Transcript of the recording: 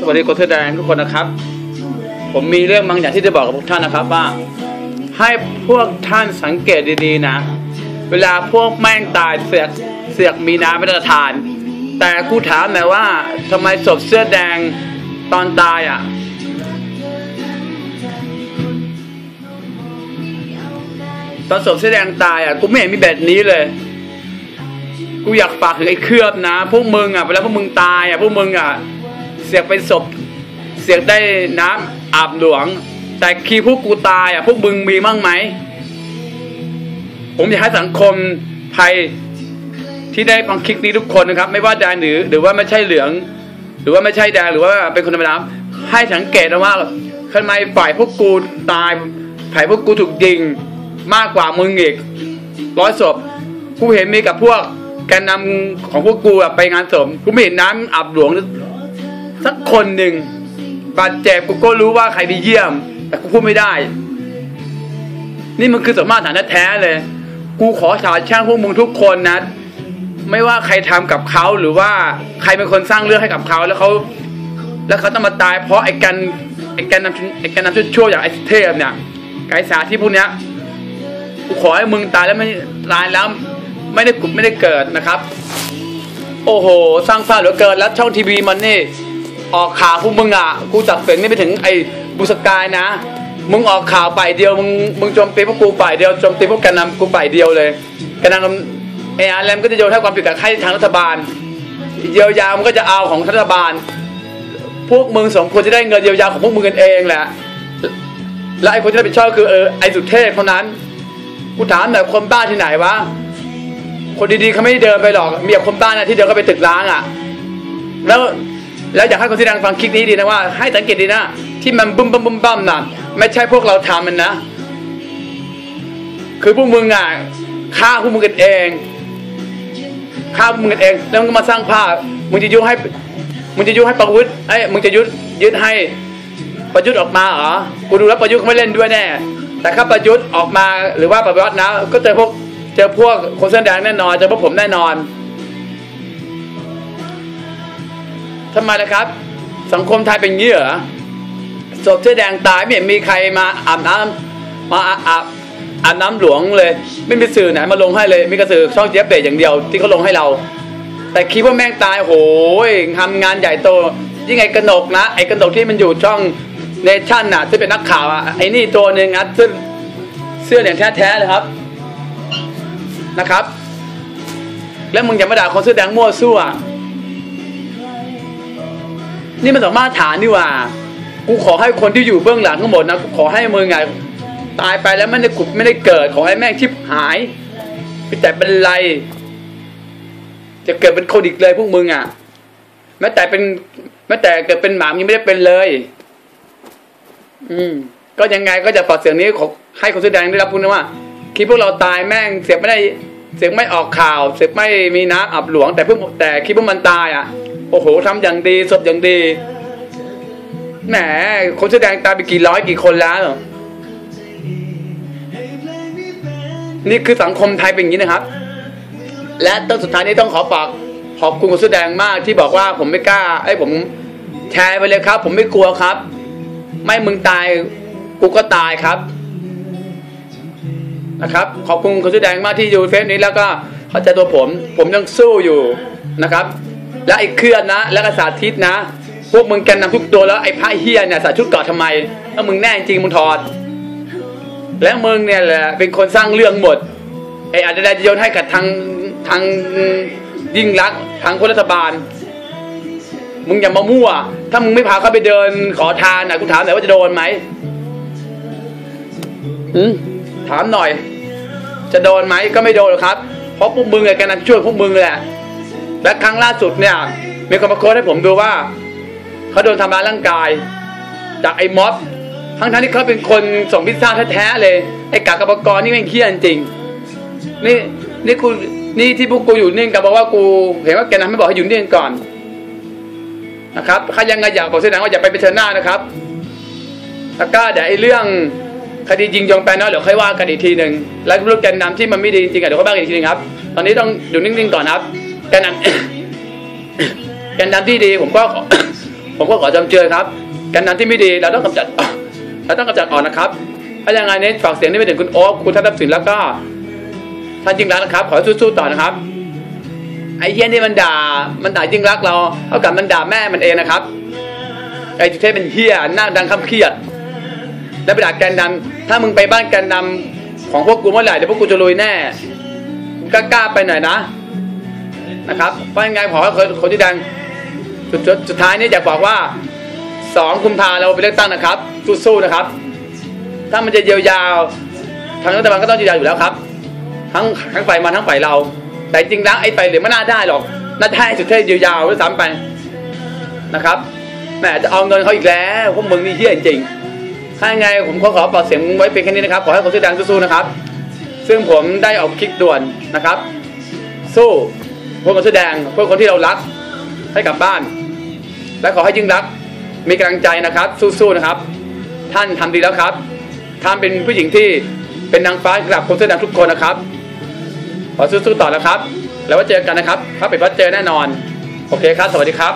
สวัสดีคนเสื้อแดงทุกคนนะครับ ผมมีเรื่องบางอย่างที่จะบอกกับพวกท่านนะครับว่า ให้พวกท่านสังเกตดีๆนะ เวลาพวกแม่งตายเสือกเสือกมีน้ำไม่ได้ทาน แต่กูถามหน่อยว่าทำไมศพเสื้อแดงตอนตายอะตอนศพเสื้อแดงตายอะกูไม่เห็นมีแบบนี้เลย กูอยากฝากถึงไอ้เครือบนะ พวกมึงอะเวลาพวกมึงตายอะพวกมึงอะ เสียกเป็นศพ เสียกได้น้ำอาบหลวง แต่คีพวกกูตายอะพวกมึงมีมั่งไหม ผมอยากให้สังคมไทยที่ได้ฟังคลิปนี้ทุกคนนะครับ ไม่ว่าแดงหรือ หรือว่าไม่ใช่เหลือง หรือว่าไม่ใช่แดงหรือว่าเป็นคนธรรมดาให้สังเกตนะว่าทำไมฝ่ายพวกกูตายฝ่ายพวกกูถูกยิงมากกว่ามึงอีกร้อยศพกูเห็นมีกับพวกแกนนำของพวกกูอะไปงานศพกูไม่เห็นน้ำอาบหลวง สักคนหนึ่งบาดเจ็บกูก็รู้ว่าใครไปเยี่ยม แต่กูพูดไม่ได้ นี่มันคือสมมาตรฐานแท้เลย กูขอสาบแช่งพวกมึงทุกคนนะ ไม่ว่าใครทำกับเขาหรือว่าใครเป็นคนสร้างเรื่องให้กับเขาแล้วเขาแล้วเขาต้องมาตาย เพราะไอ้กันไอ้กันนำไอ้กันนำชั่วอย่างไอ้เทพเนี่ยไก่สาที่พวกเนี้ยกูขอให้มึงตายแล้วไม่ตายแล้วไม่ได้กุดไม่ได้เกิดนะครับ โอ้โห สร้างภาพเหลือเกินแล้วช่องทีวีมันนี่ ออกข่าวพวกมึงอะกูจับเสียงนี่ไปถึงไอ้บุษกายนะ มึงออกข่าวไปเดียวมึงมึงโจมตีพวกกูฝ่ายเดียวโจมตีพวกแกนนำกูฝ่ายเดียวเลยแกนนำไอ้อาร์แรมก็จะโยนให้ความผิดกับใครทางรัฐบาล เยียวยามันก็จะเอาของรัฐบาล พวกมึงสองคนจะได้เงินเยียวยาของพวกมึงกันเองแหละและไอ้คนที่รับผิดชอบคือเออไอ้สุเทพเท่านั้นกูถามหน่อยคนบ้าที่ไหนวะคนดีๆเขาไม่ได้เดินไปหรอกมีแต่คนบ้านะที่เดินเข้าไปตึกล้างอะ แล้ว แล้วอยากให้คนที่ดังฟังคลิปนี้ดีนะว่า ให้สังเกตดีนะ ที่มันบึ้มบึ้มบึ้มบั้มนะไม่ใช่พวกเราทำมันนะ คือพวกมึงอะฆ่าพวกมึงกันเองฆ่าพวกมึงกันเอง แล้วมึงก็มาสร้างภาพมึงจะยุให้มึงจะยุให้ประวุฒิไอ้มึงจะยุยึดให้ประยุทธ์ออกมาเหรอกูดูแล้วประยุทธ์เขาไม่เล่นด้วยแน่ แต่ถ้าประยุทธ์ออกมาหรือว่าประวัตินะ ก็เจอพวกเจอพวกคนเสื้อแดงแน่นอนเจอพวกผมแน่นอน ทำไมล่ะครับ สังคมไทยเป็นอย่างนี้เหรอศพเสื้อแดงตายไม่เห็นมีใครมาอาบน้ำมาอาบอาบอาบน้ำหลวงเลย ไม่มีสื่อไหนมาลงให้เลยมีกระสือช่องเจี๊ยบเบรอย่างเดียว ที่เขาลงให้เรา แต่คิดว่าแม่งตายโหยทำงานใหญ่โตยิ่งไอ้กระหนกนะไอ้กระหนกที่มันอยู่ช่องเนชั่นน่ะที่เป็นนักข่าวอะไอ้นี่ตัวหนึ่งอะเสื้อเสื้อเหลืองแท้ๆเลยครับนะครับ แล้วมึงอย่ามาด่าคนเสื้อแดงมั่วซั่ว นี่มันสองมาตรฐานนี่ว่า กูขอให้คนที่อยู่เบื้องหลังทั้งหมดนะกูขอให้มึงไงตายไปแล้วไม่ได้ขุดไม่ได้เกิด ขอให้แม่งชิบหายแต่เป็นไร จะเกิดเป็นคนอีกเลยพวกมึงอะ แม้แต่เป็นแม้แต่เกิดเป็นหมายังไม่ได้เป็นเลย อืม ก็ยังไงก็จะฝากเสียงนี้ขอให้คนแสดงได้รับพูดนะว่าคิดพวกเราตายแม่งเสียไม่ได้เสียงไม่ออกข่าว เสียงไม่มีน้ำอับหลวง แต่เพิ่งแต่คิดพว่ามันตายอะ โอ้โหทำอย่างดีสดอย่างดีแหมคนแสอแดงตายไปกี่ร้อยกี่คนแล้วนี่คือสังคมไทยเป็นอย่างนี้นะครับ และต้นสุดท้ายนี้ต้องขอฝากขอบคุณคนแสอแดงมากที่บอกว่าผมไม่กล้าไอ้ผมแชร์ไปเลยครับ ผมไม่กลัวครับ ไม่มึงตายกูก็ตายครับนะครับ ขอบคุณคนแสอแดงมากที่อยู่เฟซนี้แล้วก็เข้าใจตัวผม ผมยังสู้อยู่นะครับ และไอ้เคลื่อนนะ และกษาทิศนะ พวกมึงแกนนำทุกตัวแล้วไอ้พระเฮียเนี่ยใส่ชุดเกาะทำไมถ้ามึงแน่จริงมึงถอด และมึงเนี่ยแหละเป็นคนสร้างเรื่องหมดไอ้อาจจะได้โยนให้กับทางทางยิ่งรักทางคนรัฐบาล มึงอย่ามามั่ว ถ้ามึงไม่พาเขาไปเดินขอทานนะกูถามหน่อยว่าจะโดนไหมอืมถามหน่อย จะโดนไหมก็ไม่โดนหรอกครับ เพราะพวกมึงไงกันนั้นช่วยพวกมึงแหละ และครั้งล่าสุดเนี่ยมีคนมาโค้ดให้ผมดูว่าเขาโดนทำร้ายร่างกาย จากไอ้ม็อบทั้งทั้งที่เขาเป็นคนส่งพิซซ่าแท้ๆเลยไอ้กากบกรนี่แม่เคี้ยนจริงนี่นี่กูนี่ที่พวกกูอยู่นิ่งกันบอกว่ากูเห็นว่าแกนั้นไม่บอกให้อยู่นิ่งก่อนนะครับใครยังไงอยากบอกแสดงว่าอย่าไปไปเชิญหน้านะครับแล้วก็เดี๋ยวไอ้เรื่องคดียิงยองแปนเนาะเดี๋ยวค่อยว่ากันอีกทีหนึ่งแล้วเรื่องแกนนำที่มันไม่ดีจริงๆเดี๋ยวค่อยว่ากันอีกทีหนึงครับ ตอนนี้ต้องอยู่นิ่งๆก่อนครับ แกนนำแกนนำที่ดีผมก็ผมก็ขอจำเจอครับการนำที่ไม่ดีเราต้องกำจัดเราต้องกำจัดออกนะครับถ้ายังไงเนี่ฝากเสียงนี้ไปถึงคุณโอ๊คคุณทัพสินแล้วก็ท่านจิงรักนะครับ ขอสู้ๆต่อนะครับ ไอ้เฮี้ยนี่มันด่ามันด่าจิงรักเราเท่ากับมันด่าแม่มันเองนะครับไอ้จุเทพเป็นเฮี้ยหน้าดังคำเครียด แล้วไปด่าแกนนำถ้ามึงไปบ้านแกนนำของพวกกูเมื่อไหร่เดี๋ยวพวกกูจะลุยแน่กล้าๆไปหน่อยนะ นะครับเพราะยังไงขอให้คนคนที่ดังสุดสุดสุดท้ายนี้อยากบอกว่าสองกุมภาเราไปเลือกตั้งนะครับ สู้ๆนะครับ ถ้ามันจะเยียวยาทางรัฐบาลก็ต้องเยียวยาอยู่แล้วครับ ทั้งทั้งฝ่ายมันทั้งฝ่ายเรา แต่จริงแล้วไอ้ฝ่ายเหลือไม่น่าได้หรอกน่าจะให้สุดเทพเยียวยาด้วยซ้ำไปนะครับแหมจะเอาเงินเขาอีกแล้วพวกมึงนี่เฮี้ยจริงถ้าไงผมขอขอปลดเสียงไว้เพียงแค่นี้นะครับ ขอให้คนที่ดังสู้ๆนะครับ ซึ่งผมได้ออกคลิกด่วนนะครับ สู้ พวกคนเสื้อแดงพวกคนที่เรารักให้กลับบ้าน และขอให้ยิ่งรักมีกำลังใจนะครับ สู้ๆนะครับ ท่านทำดีแล้วครับท่านเป็นผู้หญิงที่เป็นนางฟ้ากลับคนเสื้อแดงทุกคนนะครับขอสู้ๆต่อนะครับ แล้วว่าเจอกันนะครับถ้าเป็นว่าเจอแน่นอน โอเคครับ สวัสดีครับ